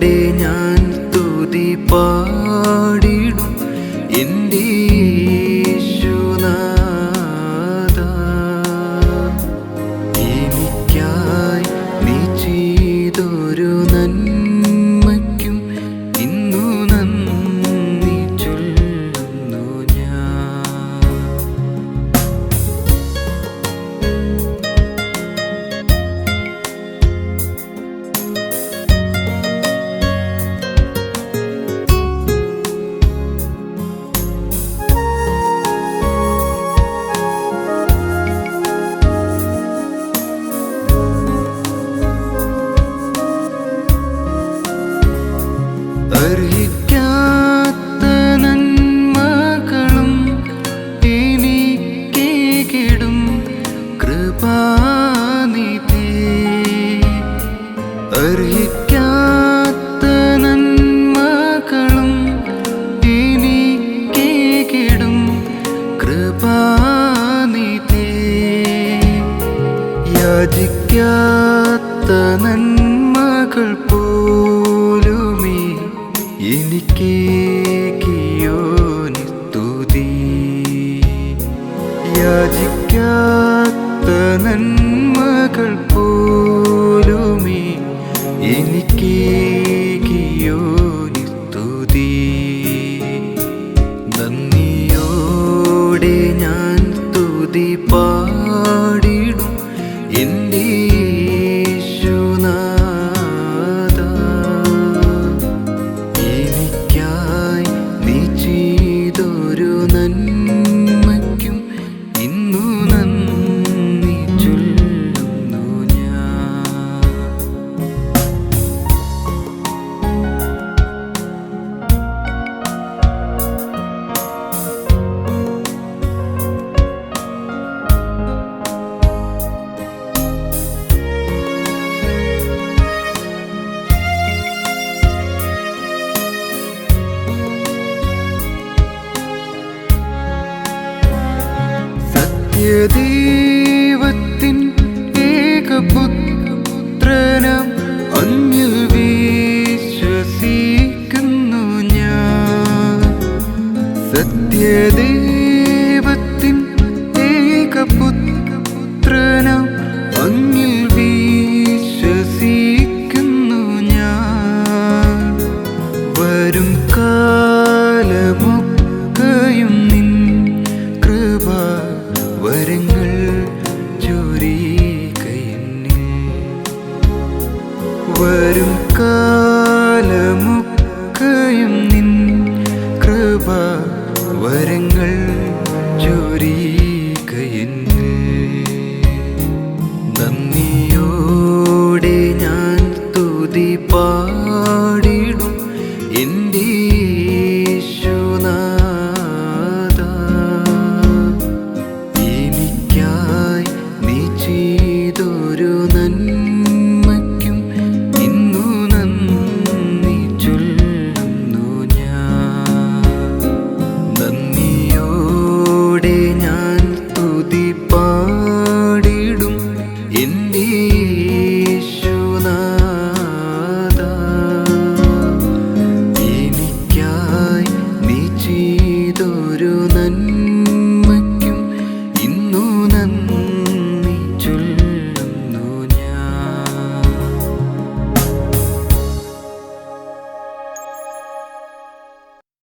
നന്ദിയോടെ ഞാൻ അർഹിക്കാത്ത നന്മകളും അർഹിക്കാത്ത നന്മകളും യാചിക്കാത്ത നന്മകൾ പോലുമേ എനിക്ക് സ്തുതി യാചിക്കാത്ത നന്മകൾ പോലുമേ എനിക്കേക്കിയോനിത്തുതി നന്ദിയോടെ ഞാൻ തുതി പാടിടും സത്യദൈവത്തിൻ ഏകപുത്രനം അങ്ങിൽ വിശ്വസിക്കുന്നു ഞാൻ. സത്യദൈവത്തിൻ